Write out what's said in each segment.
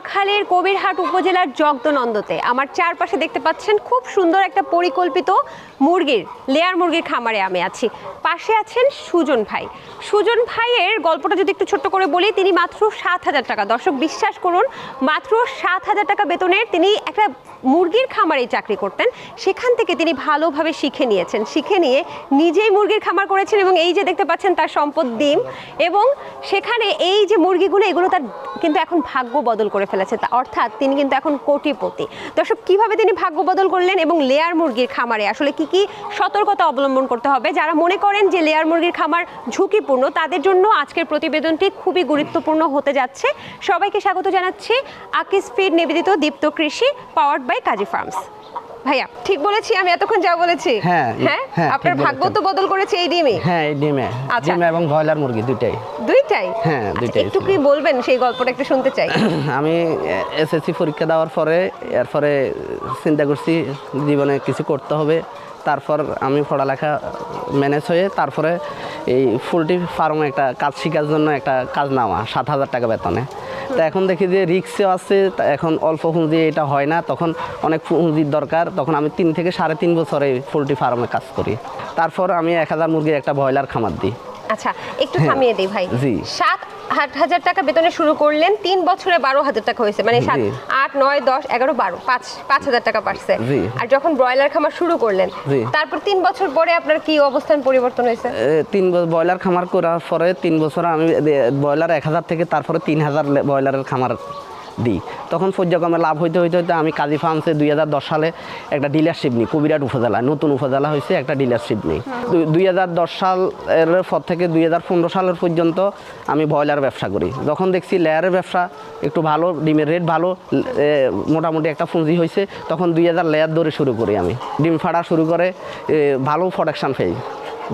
নোয়াখালীর কবিরহাট উপজেলার জগদনন্দতে। আমার চারপাশে দেখতে পাচ্ছেন খুব সুন্দর একটা পরিকল্পিত মুরগির লেয়ার মুরগির খামারে আমি আছি। পাশে আছেন সুজন ভাই। সুজন ভাইয়ের গল্পটা যদি একটু ছোট্ট করে বলি, তিনি মাত্র সাত হাজার টাকা। দর্শক, বিশ্বাস করুন, মাত্র সাত হাজার টাকা বেতনের তিনি একটা মুরগির খামারেই চাকরি করতেন। সেখান থেকে তিনি ভালোভাবে শিখে নিয়েছেন। শিখে নিয়ে নিজেই মুরগির খামার করেছেন এবং এই যে দেখতে পাচ্ছেন তার সম্পদ, ডিম এবং সেখানে এই যে মুরগিগুলো, এগুলো তার কিন্তু এখন ভাগ্য বদল করে ফেলেছে তা অর্থাৎ তিনি কিন্তু এখন কোটিপতি। দর্শক, কীভাবে তিনি ভাগ্য বদল করলেন এবং লেয়ার মুরগির খামারে আসলে কি কি সতর্কতা অবলম্বন করতে হবে? যারা মনে করেন যে লেয়ার মুরগির খামার ঝুঁকিপূর্ণ, তাদের জন্য আজকের প্রতিবেদনটি খুবই গুরুত্বপূর্ণ হতে যাচ্ছে। সবাইকে স্বাগত জানাচ্ছি আকিস ফিড নিবেদিত দীপ্ত কৃষি পাওয়ার্ড বাই কাজী ফার্মস। ভাইয়া ঠিক বলেছি আমি এতক্ষণ যা বলেছি। হ্যাঁ, হ্যাঁ? হ্যাঁ, আপনার ভাগ্য তো বদল করেছে এই ডিমে? হ্যাঁ এই ডিমে। আচ্ছা। ডিম এবং ব্রয়লার মুরগি দুইটাই। দুইটাই? হ্যাঁ, আচ্ছা, দুইটাই একটু কি বলবেন সেই গল্পটা একটু শুনতে চাই। আমি এসএসসি পরীক্ষা দেওয়ার পরে এরপরে চিন্তা করছি জীবনে কিছু করতে হবে। তারপর আমি পড়ালেখা ম্যানেজ হয়ে তারপরে এই পোলট্রি ফার্মে একটা কাজ শেখার জন্য একটা কাজ নেওয়া সাত হাজার টাকা বেতনে। তা এখন দেখি যে রিক্সও আছে এখন অল্প পুঁজি এটা হয় না। তখন অনেক পুঁজির দরকার। তখন আমি তিন থেকে সাড়ে তিন বছরে পোলট্রি ফার্মে কাজ করি। তারপর আমি এক হাজার মুরগির একটা ব্রয়লার খামার দিই। আচ্ছা একটু থামিয়ে দিই ভাই জি। সাত আট হাজার টাকা বেতনে শুরু করলেন তিন বছরে বারো হাজার টাকা হয়েছে মানে সাত। আট নয় দশ এগারো বারো পাঁচ পাঁচ হাজার টাকা পাচ্ছে জি। আর যখন ব্রয়লার খামার শুরু করলেন জি। তারপর তিন বছর পরে আপনার কি অবস্থান পরিবর্তন হয়েছে তিন বছর ব্রয়লার খামার করার পরে তিন বছর আমি ব্রয়লার এক হাজার থেকে তারপরে তিন হাজার ব্রয়লারের খামার দিই। তখন পর্যায়ক্রমে লাভ হইতে হইতে হইতে আমি কাজী ফার্মসে দুই হাজার দশ সালে একটা ডিলারশিপ নিই কবিরাট উপজেলা নতুন উপজেলা হয়েছে একটা ডিলারশিপ নিই। দুই হাজার দশ সালের পর থেকে দুই হাজার পনেরো সালের পর্যন্ত আমি ব্রয়লার ব্যবসা করি। যখন দেখছি লেয়ারের ব্যবসা একটু ভালো, ডিমের রেট ভালো মোটামুটি একটা পুঁজি হয়েছে তখন দুই হাজার লেয়ার ধরে শুরু করি আমি। ডিম ফাড়া শুরু করে ভালো প্রোডাকশান পাই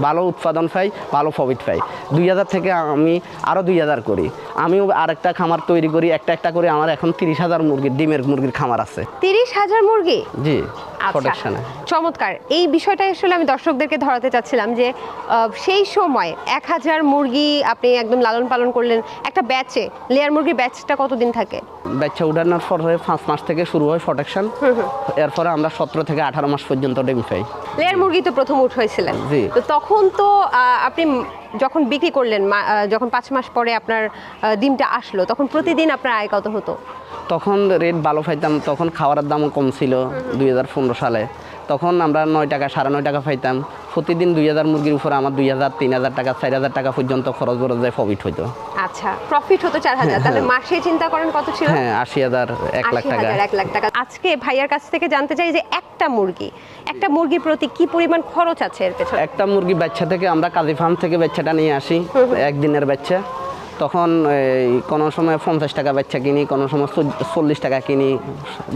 ভালো উৎপাদন পাই ভালো প্রফিট পাই। দুই হাজার থেকে আমি আরও দুই হাজার করি। আমিও আরেকটা খামার তৈরি করি একটা একটা করে আমার এখন তিরিশ হাজার মুরগির ডিমের মুরগির খামার আছে। তিরিশ হাজার মুরগি? জি। প্রোডাকশানে চমৎকার। এই বিষয়টা আসলে আমি দর্শকদেরকে ধরাতে চাচ্ছিলাম যে সেই সময় এক হাজার মুরগি আপনি একদম লালন পালন করলেন একটা ব্যাচে লেয়ার মুরগির ব্যাচটা কতদিন থাকে? বাচ্চা উঠানোর পরে পাঁচ মাস থেকে শুরু হয় প্রোটেকশন এরপরে আমরা সতেরো থেকে আঠারো মাস পর্যন্ত ডিম পাই লেয়ার মুরগি তো প্রথম উঠ হয়েছিলেন। জি। তো তখন তো আপনি যখন বিক্রি করলেন যখন পাঁচ মাস পরে আপনার ডিমটা আসলো তখন প্রতিদিন আপনার আয় কত হতো? তখন রেট ভালো পাইতাম তখন খাওয়ার দাম কম ছিল দুই হাজার পনেরো সালে। তখন আমরা নয় টাকা সাড়ে নয় টাকা পাইতাম। প্রতিদিন দুই হাজার মুরগির উপরে আমার দুই হাজার তিন হাজার টাকা চার হাজার টাকা পর্যন্ত খরচ বরচ যায় প্রফিট হইতো। আচ্ছা প্রফিট হতো চার হাজার। তাহলে মাসে চিন্তা করেন কত ছিল? হ্যাঁ আশি হাজার এক লাখ টাকা। এক লাখ টাকা। আজকে ভাইয়ার কাছ থেকে জানতে চাই যে একটা মুরগি একটা মুরগির প্রতি কি পরিমাণ খরচ আছে এর পেছনে? একটা মুরগি বাচ্চা থেকে আমরা কাজী ফার্ম থেকে বাচ্চাটা নিয়ে আসি একদিনের বাচ্চা। তখন এই কোনো সময় পঞ্চাশ টাকা বাচ্চা কিনি কোনো সময় চল্লিশ টাকা কিনি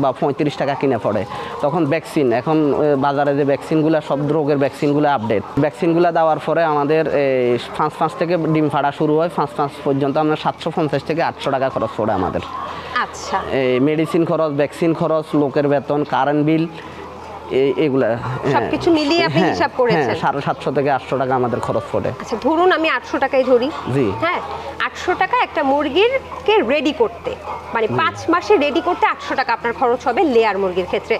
বা পঁয়ত্রিশ টাকা কিনে পড়ে। তখন ভ্যাকসিন এখন বাজারে যে ভ্যাকসিনগুলো সব রোগের ভ্যাকসিনগুলো আপডেট ভ্যাকসিনগুলো দেওয়ার পরে আমাদের এই পাঁচ পাঁচ থেকে ডিম ফাড়া শুরু হয় পাঁচ পাঁচ পর্যন্ত আমরা সাতশো পঞ্চাশ থেকে আটশো টাকা খরচ পড়ে আমাদের। আচ্ছা। এই মেডিসিন খরচ ভ্যাকসিন খরচ লোকের বেতন কারেন্ট বিল এগুলা হ্যাঁ। সবকিছু মিলিয়ে আপনি হ্যাঁ, হিসাব করেছেন? হ্যাঁ, সাড়ে সাতশো থেকে আটশো টাকা আমাদের খরচ পড়ে। আচ্ছা ধরুন আমি আটশো টাকায় ধরি। জি। হ্যাঁ আটশো টাকা একটা মুরগির কে রেডি করতে মানে পাঁচ মাসে রেডি করতে আটশো টাকা আপনার খরচ হবে লেয়ার মুরগির ক্ষেত্রে।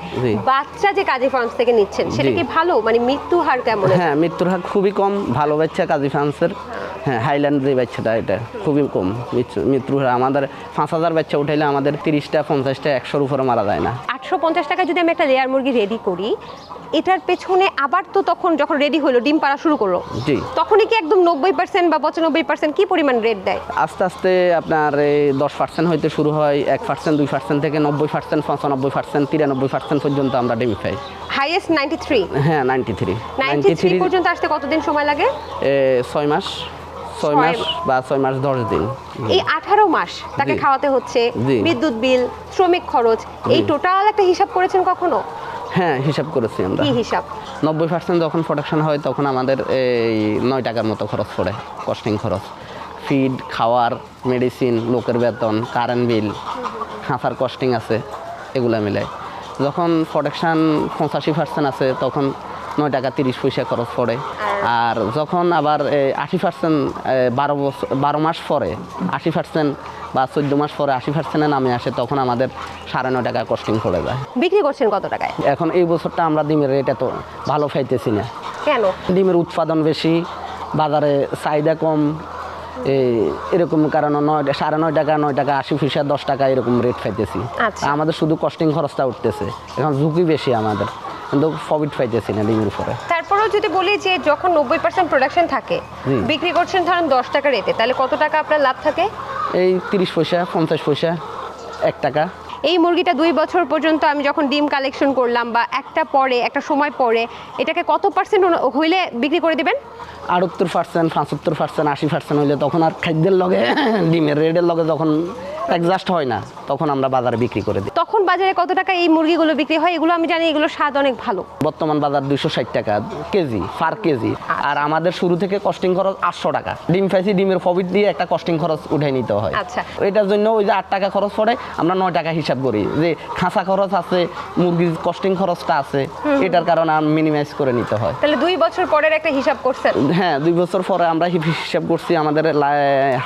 বাচ্চা যে কাজী ফার্মস থেকে নিচ্ছেন সেটা কি ভালো? মানে মৃত্যু হার কেমন হ্যাঁ মৃত্যুর হার খুবই কম ভালো বাচ্চা কাজী ফ্রান্সের হ্যাঁ হাইল্যান্ড যে বাচ্চাটা এটা খুবই কম। মৃত্যু- মৃত্যুর হার আমাদের পাঁচ হাজার বাচ্চা উঠাইলে আমাদের তিরিশটা পঞ্চাশটা একশোর উপরে মারা যায় না। আটশো পঞ্চাশ টাকা যদি আমি একটা লেয়ার মুরগি রেডি করি এটার পেছনে আবার তো তখন যখন রেডি হলো ডিম পাড়া শুরু করল জি। তখনই কি একদম নব্বই পার্সেন্ট বা পঁচানব্বই পার্সেন্ট কি পরিমাণ রেট দেয়? আস্তে আস্তে আপনার দশ পার্সেন্ট হইতে শুরু হয় এক পার্সেন্ট দুই পার্সেন্ট থেকে নব্বই পার্সেন্ট পঁচানব্বই পার্সেন্ট তিরানব্বই পার্সেন্ট পর্যন্ত আমরা ডিম পাই হাইয়েস্ট নাইনটি থ্রি হ্যাঁ নাইনটি থ্রি নাইনটি থ্রি পর্যন্ত আসতে কতদিন সময় লাগে? ছয় মাস। ছয় মাস বা ছয় মাস দশ দিন। এই আঠারো মাস তাকে খাওয়াতে হচ্ছে বিদ্যুৎ বিল শ্রমিক খরচ এই টোটাল একটা হিসাব করেছেন কখনো? হ্যাঁ হিসাব করেছি আমরা। কি হিসাব? নব্বই পার্সেন্ট যখন প্রোডাকশন হয় তখন আমাদের এই নয় টাকার মতো খরচ পড়ে কস্টিং খরচ। ফিড খাওয়ার মেডিসিন লোকের বেতন কারেন্ট বিল খাঁচার কস্টিং আছে এগুলো মিলে যখন প্রোডাকশান পঁচাশি পার্সেন্ট আছে তখন নয় টাকা তিরিশ পয়সা খরচ পড়ে। আর যখন আবার আশি পার্সেন্ট বারো বছর বারো মাস পরে আশি পার্সেন্ট বা চোদ্দ মাস পরে আশি পার্সেন্টে নামে আসে তখন আমাদের সাড়ে নয় টাকা কস্টিং পড়ে যায়। বিক্রি করছেন কত টাকায়? এখন এই বছরটা আমরা ডিমের রেট এত ভালো পাইতেছি না। কেন? ডিমের উৎপাদন বেশি বাজারে চাহিদা কম এই এরকম কারণ নয় সাড়ে নয় টাকা নয় টাকা আশি পয়সা দশ টাকা এরকম রেট পাইতেছি। আচ্ছা। আমাদের শুধু কস্টিং খরচটা উঠতেছে। এখন ঝুঁকি বেশি আমাদের। কিন্তু প্রফিট পাইতেছি না ডিমের উপরে তারপরেও যদি বলি যে যখন নব্বই পার্সেন্ট প্রোডাকশন থাকে। বিক্রি করছেন ধরেন দশ টাকা রেটে তাহলে কত টাকা আপনার লাভ থাকে? এই তিরিশ পয়সা পঞ্চাশ পয়সা এক টাকা। এই মুরগিটা দুই বছর পর্যন্ত আমি যখন ডিম কালেকশন করলাম বা একটা পরে একটা সময় পরে এটাকে কত পার্সেন্ট হইলে বিক্রি করে দিবেন? আটাত্তর পার্সেন্ট পঁচাত্তর পার্সেন্ট আশি পার্সেন্ট হইলে তখন আর খাদ্যের লগে ডিমের রেডের লগে যখন অ্যাডজাস্ট হয় না তখন আমরা বাজারে বিক্রি করে দিই। তখন বাজারে কত টাকা এই মুরগিগুলো বিক্রি হয়? এগুলো আমি জানি এগুলো স্বাদ অনেক ভালো। বর্তমান বাজার দুইশো ষাট টাকা কেজি পার কেজি। আর আমাদের শুরু থেকে কস্টিং খরচ আটশো টাকা। ডিম ফেসি ডিমের প্রফিট দিয়ে একটা কস্টিং খরচ উঠে নিতে হয়। আচ্ছা। এটার জন্য ওই যে আট টাকা খরচ পড়ে আমরা নয় টাকা হিসাব করি যে খাঁচা খরচ আছে মুরগির কস্টিং খরচটা আছে এটার কারণে মিনিমাইজ করে নিতে হয়। তাহলে দুই বছর পরের একটা হিসাব করছেন? হ্যাঁ দুই বছর পরে আমরা হিসাব করছি আমাদের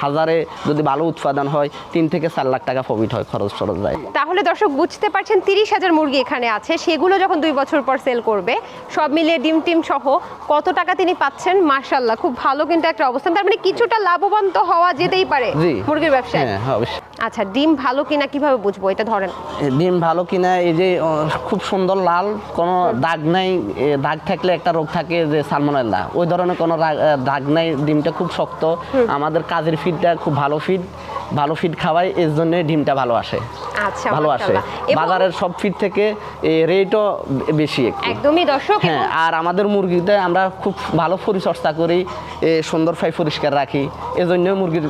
হাজারে যদি ভালো উৎপাদন হয় তিন থেকে চার লাখ টাকা প্রফিট হয় খরচ খরচ যায়। তাহলে দর্শক বুঝতে পারছেন তিরিশ হাজার মুরগি এখানে আছে সেগুলো যখন দুই বছর পর সেল করবে সব মিলিয়ে ডিম টিম সহ কত টাকা তিনি পাচ্ছেন? মার্শাল্লাহ খুব ভালো কিন্তু একটা অবস্থান। তার মানে কিছুটা লাভবান তো হওয়া যেতেই পারে মুরগির ব্যবসায়। হ্যাঁ, অবশ্যই। আচ্ছা ডিম ভালো কিনা কীভাবে বুঝব? এটা ধরেন। ডিম ভালো কিনা এই যে খুব সুন্দর লাল কোনো দাগ নাই দাগ থাকলে একটা রোগ থাকে যে সালমোনেল্লা ওই ধরনের কোনো দাগ নাই ডিমটা খুব শক্ত। আমাদের কাজের ফিডটা খুব ভালো ফিড ভালো ফিড খাওয়াই এর জন্য ডিমটা ভালো আসে। আচ্ছা ভালো আসে। বাজারের সব ফিড থেকে রেটও বেশি একটু। একদমই দর্শক হ্যাঁ আর আমাদের মুরগিতে আমরা খুব ভালো পরিচর্যা করি সুন্দর ফাই পরিষ্কার রাখি। এজন্য মুরগির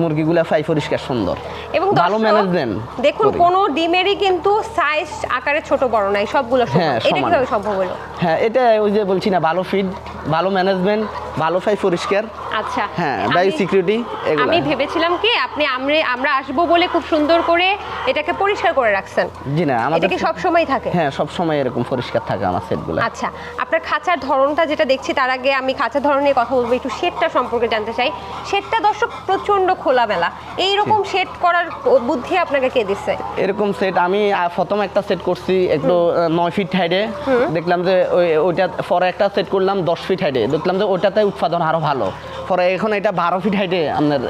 মুরগিগুলা ফাই পরিষ্কার সুন্দর। এবং ভালো দর্শক, ম্যানেজমেন্ট দেখুন কোনো ডিমেরই কিন্তু সাইজ আকারে ছোট বড় নাই সবগুলো সমান। হ্যাঁ, এটা কীভাবে সম্ভব হলো? হ্যাঁ এটা ওই যে বলছি না ভালো ফিড ভালো ম্যানেজমেন্ট ভালো ফাই পরিষ্কার। আচ্ছা হ্যাঁ বাই সিকিউরিটি এগুলো। আমি ভেবেছিলাম কি আপনি আমরা আমরা আসব বলে খুব সুন্দর করে এটাকে পরিষ্কার করে রাখছেন। জি না আমাদের কি সব সময় থাকে? হ্যাঁ সব সময় এরকম পরিষ্কার থাকে আমার সেটগুলো আচ্ছা আপনার খাঁচার ধরনটা যেটা দেখছি তার আগে আমি খাঁচার ধরন নিয়ে কথা বলব একটু শেডটা সম্পর্কে জানতে চাই। শেডটা দর্শক প্রচণ্ড খোলামেলা। এইরকম শেড করার বুদ্ধি আপনাকে কে দিচ্ছে এরকম সেট আমি প্রথম একটা সেট করছি একটু নয় ফিট হাইডে দেখলাম যে ওই ওইটা পরে একটা সেট করলাম দশ ফিট হাইডে দেখলাম যে ওইটাতে উৎপাদন আরও ভালো। পরে এখন এটা বারো ফিট হাইডে আপনার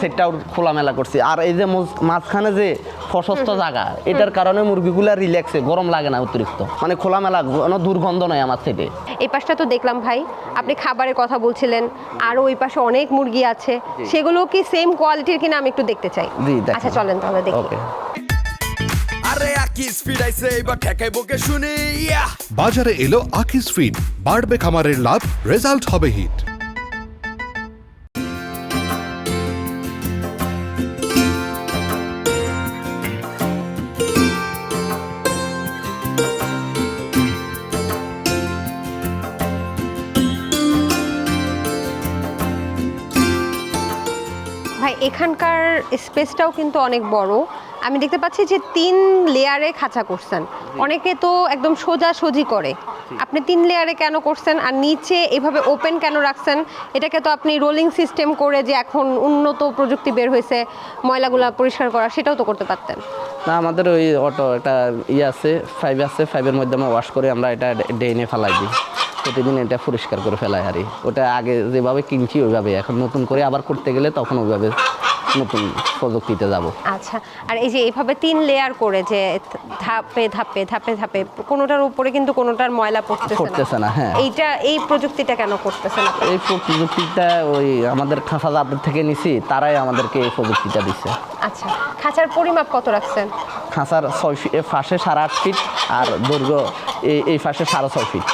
সেটটাও খোলামেলা করছি। আর এই যে মাঝখানে যে প্রশস্ত জায়গা এটার কারণে মুরগিগুলো রিল্যাক্সে গরম লাগে না অতিরিক্ত। মানে খোলামেলা কোনো দুর্গন্ধ নয় আমার সেটে এই পাশটা তো দেখলাম ভাই আপনি খাবারের কথা বলছিলেন আর ওই পাশে অনেক মুরগি আছে। সেগুলো কি সেম কোয়ালিটির কিনা আমি একটু দেখতে চাই। জি আচ্ছা চলেন তাহলে দেখি। ইয়া। বাজারে এলো আকিস ফিড বাড়বে খামারের লাভ রেজাল্ট হবে হিট এখানকার স্পেসটাও কিন্তু অনেক বড়। আমি দেখতে পাচ্ছি যে তিন লেয়ারে খাঁচা করছেন। অনেকে তো একদম সোজা সোজি করে আপনি তিন লেয়ারে কেন করছেন? আর নিচে এভাবে ওপেন কেন রাখছেন? এটাকে তো আপনি রোলিং সিস্টেম করে যে এখন উন্নত প্রযুক্তি বের হয়েছে ময়লাগুলা পরিষ্কার করা সেটাও তো করতে পারতেন। না আমাদের ওই অটো একটা ইয়ে আছে ফাইভ আছে ফাইভের মধ্যে আমরা ওয়াশ করে আমরা এটা ডেইনে ফেলাই দিই। প্রতিদিন এটা পরিষ্কার করে ফেলায় আর। ওটা আগে যেভাবে কিনছি ওইভাবে। এখন নতুন করে আবার করতে গেলে তখন ওইভাবে নতুন প্রযুক্তিতে যাব। আচ্ছা আর এই যে এইভাবে তিন লেয়ার করে যে ধাপে ধাপে ধাপে ধাপে কোনোটার উপরে কিন্তু কোনোটার ময়লা পড়তেছে পড়তেছে না, হ্যাঁ। এইটা এই প্রযুক্তিটা কেন করতেছে না? এই প্রযুক্তিটা ওই আমাদের খাঁচা যাদের থেকে নিছি তারাই আমাদেরকে এই প্রযুক্তিটা দিচ্ছে আচ্ছা খাঁচার পরিমাপ কত রাখছেন? খাঁচার ছয় ফিট ফাঁসে সাড়ে আট ফিট আর দৈর্ঘ্য এই এই ফাঁসে সাড়ে ছয় ফিট।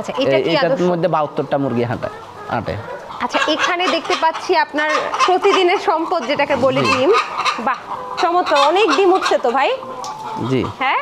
আচ্ছা এটা কি এইটার মধ্যে বাহাত্তরটা মুরগি হাঁটে হাঁটে। আচ্ছা এখানে দেখতে পাচ্ছি আপনার প্রতিদিনের সম্পদ যেটাকে বলি ডিম। বাহ চমৎকার অনেক ডিম উঠছে তো ভাই? জি। হ্যাঁ?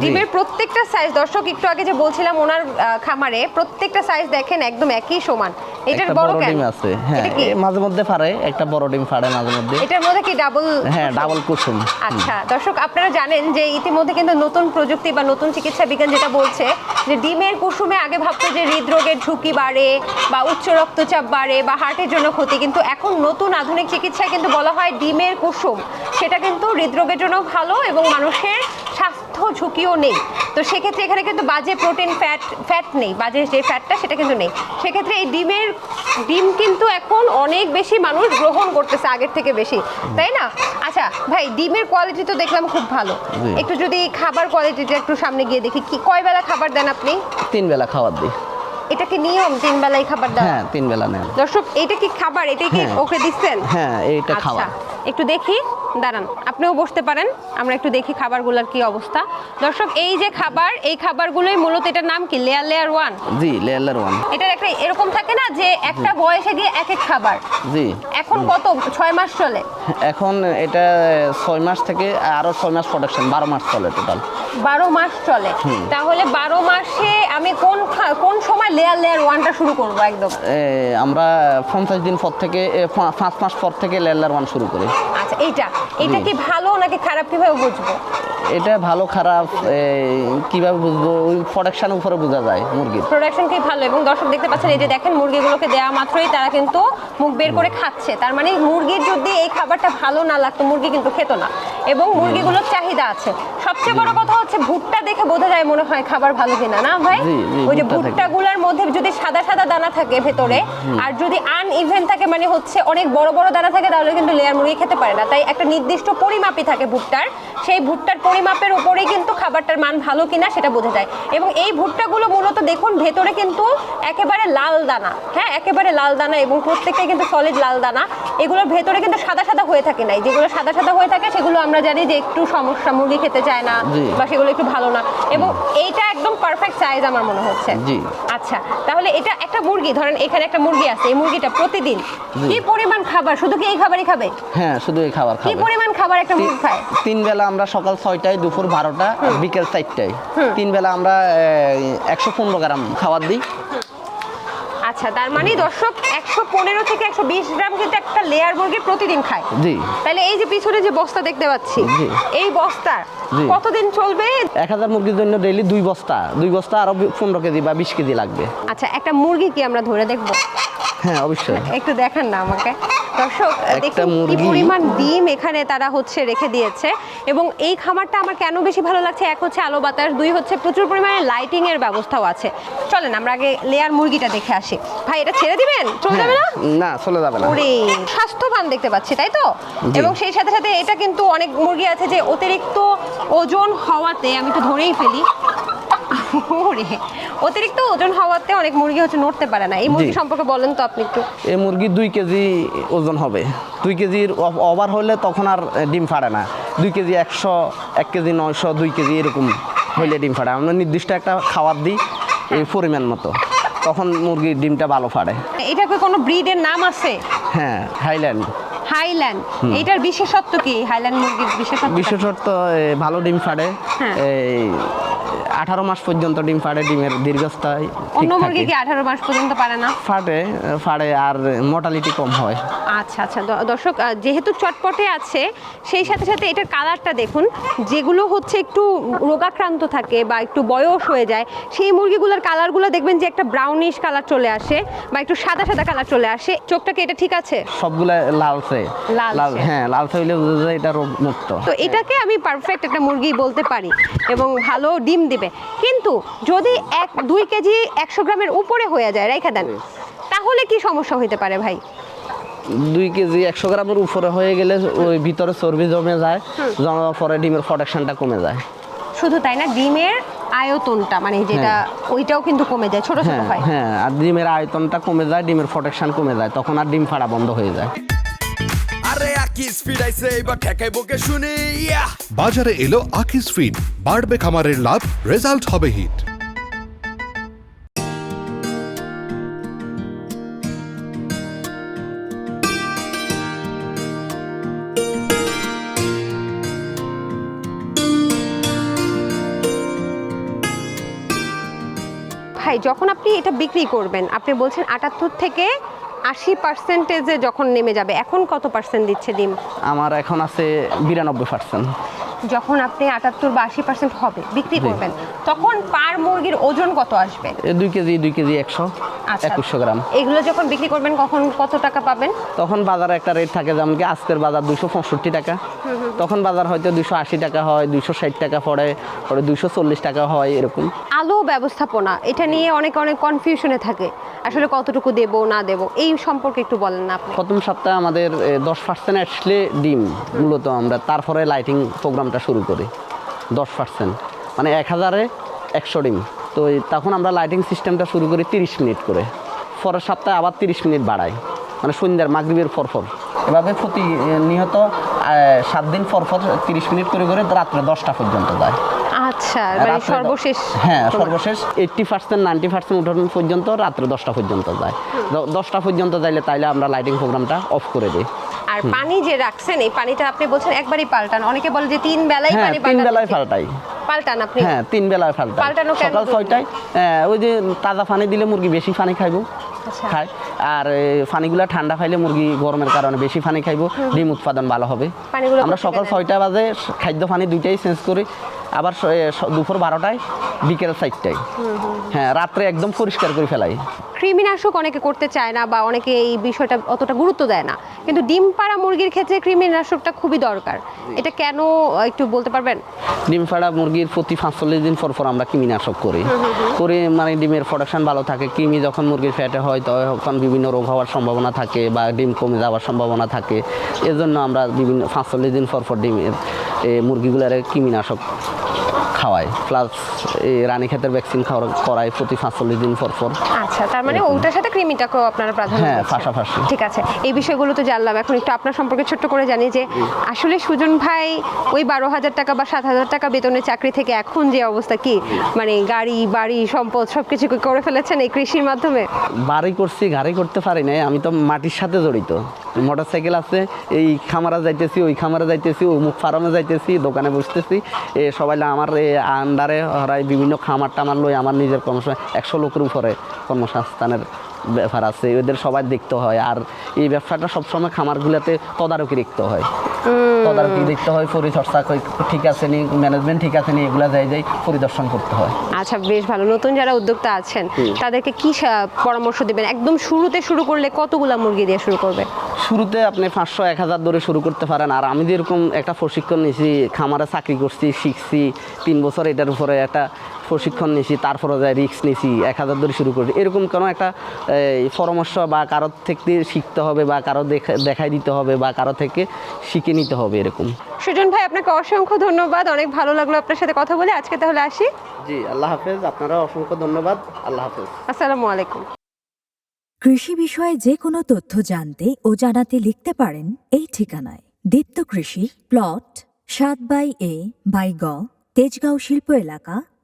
ডিমের প্রত্যেকটা সাইজ দর্শক একটু আগে যে বলছিলাম ওনার খামারে প্রত্যেকটা সাইজ দেখেন একদম একই সমান। এটার বড়? ডিম আছে হ্যাঁ মাঝে মধ্যে পারে একটা বড় ডিম ফাড়ে মাঝে মধ্যে। এটার মধ্যে কি ডাবল হ্যাঁ ডাবল কুসুম আচ্ছা দর্শক আপনারা জানেন যে ইতিমধ্যে কিন্তু নতুন প্রযুক্তি বা নতুন চিকিৎসা বিজ্ঞান যেটা বলছে যে ডিমের কুসুমে আগে ভাবতো যে হৃদরোগের ঝুঁকি বাড়ে বা উচ্চ রক্তচাপ বাড়ে বা হার্টের জন্য ক্ষতি কিন্তু এখন নতুন আধুনিক চিকিৎসায় কিন্তু বলা হয় ডিমের কুসুম। সেটা কিন্তু হৃদরোগের জন্য ভালো এবং মানুষের স্বাস্থ্য ঝুঁকিও নেই। তো সেক্ষেত্রে এখানে কিন্তু বাজে প্রোটিন ফ্যাট ফ্যাট নেই। বাজে যে ফ্যাটটা সেটা কিন্তু নেই। সেক্ষেত্রে এই ডিমের ডিম কিন্তু এখন অনেক বেশি মানুষ গ্রহণ করতেছে আগের থেকে বেশি। তাই না? আচ্ছা ভাই ডিমের কোয়ালিটি তো দেখলাম খুব ভালো। একটু যদি খাবার কোয়ালিটিটা একটু সামনে গিয়ে দেখি কি কয় বেলা খাবার দেন আপনি? তিন বেলা খাবার দিই। এটা কি নিয়ম তিন বেলাই খাবার দেওয়া? হ্যাঁ তিন বেলা নেন। দর্শক এটা কি খাবার? এটা কি হ্যাঁ। ওকে দিচ্ছেন? হ্যাঁ এইটা আচ্ছা খাওয়া একটু দেখি। দাঁড়ান আপনিও বসতে পারেন আমরা একটু দেখি খাবারগুলোর কি অবস্থা। দর্শক এই যে খাবার এই খাবারগুলোই মূলত এটার নাম কি? লেয়ার লেয়ার ওয়ান জি লেয়ার ওয়ান এটার একটা এরকম থাকে না যে একটা বয়সে গিয়ে এক এক খাবার? জি। এখন কত? ছয় মাস চলে? এখন এটা ছয় মাস থেকে আরও ছয় মাস প্রোডাকশন বারো মাস চলে টোটাল বারো মাস চলে। তাহলে বারো মাসে আমি কোন কোন সময় লেয়ার লেয়ার ওয়ানটা শুরু করব একদম? আমরা পঞ্চাশ দিন পর থেকে পাঁচ মাস পর থেকে লেয়ার লেয়ার ওয়ান শুরু করি। আচ্ছা এইটা। এটা কি ভালো নাকি খারাপ? কীভাবে বুঝব? এটা ভালো খারাপ কীভাবে বুঝব? ওই প্রোডাকশনের উপরে বোঝা যায় মুরগির। প্রোডাকশন কি ভালো এবং দর্শক দেখতে পাচ্ছেন এই যে দেখেন মুরগিগুলোকে দেওয়া মাত্রই তারা কিন্তু মুখ বের করে খাচ্ছে। তার মানে মুরগির যদি এই খাবারটা ভালো না লাগতো মুরগি কিন্তু খেত না। এবং মুরগিগুলোর চাহিদা আছে। সবচেয়ে বড় কথা হচ্ছে ভুট্টা দেখে বোঝা যায় মনে হয় খাবার ভালো কিনা না ভাই? ওই যে। ভুট্টাগুলোর মধ্যে যদি সাদা সাদা দানা থাকে ভেতরে আর যদি আন ইভেন থাকে মানে হচ্ছে অনেক বড় বড় দানা থাকে তাহলে কিন্তু লেয়ার মুরগি খেতে পারে না। তাই একটা নির্দিষ্ট পরিমাপই থাকে ভুট্টার। সেই ভুট্টার পরিমাপের উপরেই কিন্তু খাবারটার মান ভালো কিনা সেটা বোঝা যায়। এবং এই ভুট্টাগুলো মূলত দেখুন ভেতরে কিন্তু একেবারে লাল দানা হ্যাঁ? একেবারে লাল দানা এবং প্রত্যেকটাই কিন্তু সলিড লাল দানা। এগুলোর ভেতরে কিন্তু সাদা সাদা হয়ে থাকে নাই যেগুলো সাদা সাদা হয়ে থাকে সেগুলো আমরা জানি যে একটু সমস্যা মুরগি খেতে চায় না বা সেগুলো একটু ভালো না। এবং এইটা একদম পারফেক্ট সাইজ আমার মনে হচ্ছে। আচ্ছা তাহলে এটা একটা মুরগি ধরেন এখানে একটা মুরগি আছে এই মুরগিটা প্রতিদিন। কি পরিমাণ খাবার? শুধু কি এই খাবারই খাবে? হ্যাঁ শুধু এই খাবার খাবে। কি পরিমাণ খাবার একটা মুরগি খায়? তিন বেলা আমরা সকাল ছয়টায় দুপুর বারোটা বিকেল চারটায়। তিন বেলা আমরা একশো পনেরো গ্রাম খাবার দিই। আচ্ছা তার মানে দর্শক একশো পনেরো থেকে একশো বিশ গ্রাম কিন্তু একটা লেয়ার মুরগি প্রতিদিন খায়। জি। তাহলে এই যে পিছনে যে বস্তা দেখতে পাচ্ছি জি। এই বস্তা। কতদিন চলবে? এক হাজার মুরগির জন্য ডেইলি দুই বস্তা। দুই বস্তা আরও পনেরো কেজি বা বিশ কেজি লাগবে। আচ্ছা একটা মুরগি কি আমরা ধরে দেখব? হ্যাঁ অবশ্যই। একটু দেখান না আমাকে। দর্শক দেখুন কি পরিমাণ ডিম এখানে তারা হচ্ছে রেখে দিয়েছে। এবং এই খামারটা আমার কেন বেশি ভালো লাগছে? এক হচ্ছে আলো বাতাস দুই হচ্ছে প্রচুর পরিমাণে লাইটিং এর ব্যবস্থাও আছে। চলেন আমরা আগে লেয়ার মুরগিটা দেখে আসি। ভাই এটা ছেড়ে দিবেন? চলে যাবে না হ্যাঁ, না? চলে যাবে না। ওরে স্বাস্থ্যবান দেখতে পাচ্ছি তাই তো? এবং সেই সাথে সাথে এটা কিন্তু অনেক মুরগি আছে যে অতিরিক্ত ওজন হওয়াতে আমি তো ধরেই ফেলি ওরে অতিরিক্ত ওজন হওয়াতে অনেক মুরগি হচ্ছে নড়তে পারে না। এই মুরগি সম্পর্কে বলেন তো আপনি একটু। এই মুরগি দুই কেজি ওজন হবে। দুই কেজির ওভার হলে তখন আর ডিম ফাড়ে না। দুই কেজি একশো এক কেজি নয়শো দুই কেজি এরকম হইলে ডিম ফাড়ে। আমরা নির্দিষ্ট একটা খাবার দিই এই পরিমাণ মতো। তখন মুরগির ডিমটা ভালো ফাড়ে। এটা কি কোনো ব্রিডের নাম আছে? হ্যাঁ হাইল্যান্ড। হাইল্যান্ড। এটার বিশেষত্ব কি? হাইল্যান্ড মুরগির বিশেষত্ব বিশেষত এ, ভালো ডিম ফাড়ে। হ্যাঁ। এই আঠারো মাস পর্যন্ত ডিম ফাড়ে ডিমের দীর্ঘস্থায় অন্য মুরগি কি আঠারো মাস পর্যন্ত পারে না? ফাটে ফাড়ে আর মোর্টালিটি কম হয়। আচ্ছা আচ্ছা। দর্শক যেহেতু চটপটে আছে সেই সাথে সাথে এটার কালারটা দেখুন। যেগুলো হচ্ছে একটু রোগাক্রান্ত থাকে বা একটু বয়স হয়ে যায় সেই মুরগিগুলোর কালারগুলো দেখবেন যে একটা ব্রাউনিশ কালার চলে আসে বা একটু সাদা সাদা কালার চলে আসে। চোখটাকে এটা ঠিক আছে? সবগুলা লালচে। লালচে। লাল হ্যাঁ লালচে হইলে এটা রোগ মুক্ত তো এটাকে আমি পারফেক্ট একটা মুরগি বলতে পারি এবং ভালো ডিম দিবে। কিন্তু যদি এক দুই কেজি একশো গ্রামের উপরে হয়ে যায় রেখে দেন তাহলে কি সমস্যা হইতে পারে ভাই? দুই কেজি একশো গ্রামের উপরে হয়ে গেলে ওই ভিতরে চর্বি জমে যায় জমার পরে ডিমের প্রোডাকশনটা কমে যায়। শুধু তাই না ডিমের আয়তনটা মানে যেটা ওইটাও কিন্তু কমে যায় ছোট ছোট হ্যাঁ হয়। হ্যাঁ আর ডিমের আয়তনটা কমে যায় ডিমের প্রোটেকশন কমে যায় তখন আর ডিম ফাড়া বন্ধ হয়ে যায়। আকি স্পিড আইছে এবার ঠেকাই বকে শুনি ইয়া বাজারে এলো আকিস ফিড বাড়বে খামারের লাভ রেজাল্ট হবে হিট ভাই ভাই যখন আপনি এটা বিক্রি করবেন আপনি বলছেন আটাত্তর থেকে আশি পার্সেন্টেজে যখন নেমে যাবে এখন কত পার্সেন্ট দিচ্ছে ডিম? আমার এখন আছে বিরানব্বই পার্সেন্ট যখন আপনি আটাত্তর বা আশি পার্সেন্ট হবে বিক্রি করবেন তখন পার মুরগির ওজন কত আসবে? দুই কেজি দুই কেজি একশো আচ্ছা। একুশশো গ্রাম। এগুলো যখন বিক্রি করবেন কখন কত টাকা পাবেন? তখন বাজারে একটা রেট থাকে যেমন কি আজকের বাজার দুশো পঁয়ষট্টি টাকা। তখন বাজার হয়তো দুশো আশি টাকা হয় দুশো ষাট টাকা পড়ে পরে দুশো চল্লিশ টাকা হয় এরকম। আলো ব্যবস্থাপনা, এটা নিয়ে অনেক অনেক কনফিউশনে থাকে। আসলে কতটুকু দেব, না দেব, এই সম্পর্কে একটু বলেন না আপনি। প্রথম সপ্তাহে আমাদের দশ পার্সেন্ট আসলে ডিম, মূলত আমরা। তারপরে লাইটিং প্রোগ্রামটা শুরু করি, দশ পার্সেন্ট মানে এক হাজারে একশো ডিম। তো তখন আমরা লাইটিং সিস্টেমটা শুরু করি তিরিশ মিনিট করে। পরের সপ্তাহে আবার তিরিশ মিনিট বাড়াই। মানে সন্ধ্যার মাগরিবের পর পর। এভাবে প্রতি নিহত সাত দিন পর পর তিরিশ মিনিট করে করে রাত্রে দশটা পর্যন্ত যায়। আচ্ছা মানে সর্বশেষ হ্যাঁ সর্বশেষ উঠানো পর্যন্ত রাত্রে পর্যন্ত যায়। দ- দশটা পর্যন্ত যাইলে তাইলে আমরা লাইটিং প্রোগ্রামটা অফ করে দিই। আর পানি যে রাখছেন এই পানিটা আপনি বলছেন একবারই পাল্টান। অনেকে বলে যে তিন বেলায় হ্যাঁ পানি তিন বেলায় পাল্টাই। পাল্টান আপনি? হ্যাঁ তিন বেলায় পাল্টাই। পাল্টানো সকাল হ্যাঁ, ওই যে তাজা পানি দিলে মুরগি বেশি পানি খাইবো আচ্ছা। খায়। আর পানিগুলা ঠান্ডা খাইলে মুরগি গরমের কারণে বেশি পানি খাইবো ডিম উৎপাদন ভালো হবে। আমরা সকাল ছয়টা বাজে খাদ্য পানি দুইটাই চেঞ্জ করি। আবার দুপুর বারোটায় বিকেল চারটায়। হ্যাঁ রাত্রে একদম পরিষ্কার করে ফেলাই। কৃমিনাশক অনেকে করতে চায় না বা অনেকে এই বিষয়টা অতটা গুরুত্ব দেয় না। কিন্তু ডিম পাড়া মুরগির ক্ষেত্রে কৃমিনাশকটা খুবই দরকার। এটা কেন একটু বলতে পারবেন? ডিম পাড়া মুরগির প্রতি পাঁচচল্লিশ দিন পর পর আমরা কৃমিনাশক করি। করে মানে ডিমের প্রোডাকশন ভালো থাকে। কৃমি যখন মুরগির ফ্যাটে হয় তখন বিভিন্ন রোগ হওয়ার সম্ভাবনা থাকে বা ডিম কমে যাওয়ার সম্ভাবনা থাকে। এজন্য আমরা বিভিন্ন পাঁচচল্লিশ দিন পর পর ডিমের মুরগিগুলোর কৃমিনাশক খাওয়াই প্লাস এই রানীক্ষেতের ভ্যাকসিন খাওয়া করাই প্রতি পাঁচচল্লিশ দিন পর পর। আচ্ছা তার মানে ওটার সাথে কৃমিটাকেও আপনারা প্রাধান্য হ্যাঁ, পাশাপাশি। ঠিক আছে এই বিষয়গুলো তো জানলাম। এখন একটু আপনার সম্পর্কে ছোট্ট করে জানি যে আসলে সুজন ভাই ওই বারো হাজার টাকা বা সাত হাজার টাকা বেতনের চাকরি থেকে এখন যে অবস্থা কি? মানে গাড়ি বাড়ি সম্পদ সবকিছু কি করে ফেলেছেন এই কৃষির মাধ্যমে? বাড়ি করছি গাড়ি করতে পারি নাই। আমি তো মাটির সাথে জড়িত। মোটর সাইকেল আছে এই খামারা যাইতেছি ওই খামারা যাইতেছি অমুক ফার্মে যাইতেছি দোকানে বসতেছি। এ সবাই আমার আন্ডারে হরাই বিভিন্ন খামার টামার লই আমার নিজের কর্মসংস্থান একশো লোকের উপরে কর্মসংস্থানের ব্যাপার আছে ওদের সবাই দেখতে হয়। আর এই ব্যবসাটা সবসময় খামারগুলোতে তদারকি দেখতে হয়। তদারকি দেখতে হয় পরিচর্যা ঠিক আছে নি ম্যানেজমেন্ট ঠিক আছে নি এগুলা যাই যাই পরিদর্শন করতে হয়। আচ্ছা বেশ ভালো। নতুন যারা উদ্যোক্তা আছেন তাদেরকে কি পরামর্শ দিবেন? একদম শুরুতে শুরু করলে কতগুলা মুরগি দিয়ে শুরু করবে? শুরুতে আপনি পাঁচশো এক হাজার ধরে শুরু করতে পারেন। আর আমি যেরকম একটা প্রশিক্ষণ নিয়েছি খামারে চাকরি করছি শিখছি তিন বছর এটার উপরে একটা প্রশিক্ষণ নিয়েছি তারপরে যাই রিক্স নিয়েছি এক হাজার ধরে শুরু করছি। এরকম কোনো একটা পরামর্শ বা কারোর থেকে শিখতে হবে বা কারও দেখা- দেখাই দিতে হবে বা কারও থেকে শিখে নিতে হবে এরকম। সুজন ভাই আপনাকে অসংখ্য ধন্যবাদ। অনেক ভালো লাগল আপনার সাথে কথা বলে। আজকে তাহলে আসি। জি আল্লাহ হাফেজ। আপনারা অসংখ্য ধন্যবাদ। আল্লাহ হাফেজ। আসসালামু আলাইকুম। কৃষি বিষয়ে যে কোনো তথ্য জানতে ও জানাতে লিখতে পারেন এই ঠিকানায়। দীপ্ত কৃষি প্লট সাত বাই এ বাই গ তেজগাঁও শিল্প এলাকা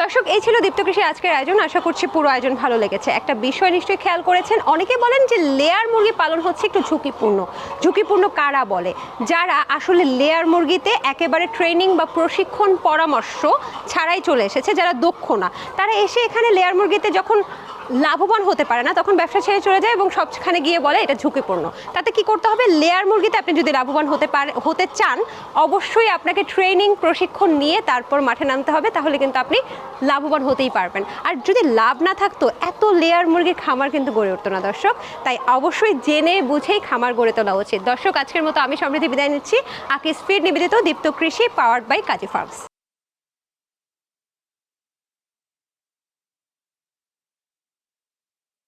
দর্শক, এই ছিল দীপ্ত আজকের আয়োজন। আশা করছি পুরো আয়োজন ভালো লেগেছে। একটা বিষয় নিশ্চয়ই খেয়াল করেছেন, অনেকে বলেন যে লেয়ার মুরগি পালন হচ্ছে একটু ঝুঁকিপূর্ণ। ঝুঁকিপূর্ণ কারা বলে? যারা আসলে লেয়ার মুরগিতে একেবারে ট্রেনিং বা প্রশিক্ষণ পরামর্শ ছাড়াই চলে এসেছে, যারা দক্ষ না, তারা এসে এখানে লেয়ার মুরগিতে যখন লাভবান হতে পারে না, তখন ব্যবসা ছেড়ে চলে যায় এবং সবখানে গিয়ে বলে এটা ঝুঁকিপূর্ণ। তাতে কি করতে হবে? লেয়ার মুরগিতে আপনি যদি লাভবান হতে পারে, হতে চান, অবশ্যই আপনাকে ট্রেনিং প্রশিক্ষণ নিয়ে তারপর মাঠে নামতে হবে, তাহলে কিন্তু আপনি লাভবান হতেই পারবেন। আর যদি লাভ না থাকতো, এত লেয়ার মুরগির খামার কিন্তু গড়ে উঠতো না, দর্শক। তাই অবশ্যই জেনে বুঝেই খামার গড়ে তোলা উচিত। দর্শক, আজকের মতো আমি সমৃদ্ধি বিদায় নিচ্ছি। আকিস ফিড নিবেদিত দীপ্ত কৃষি পাওয়ার্ড বাই কাজী ফার্মস।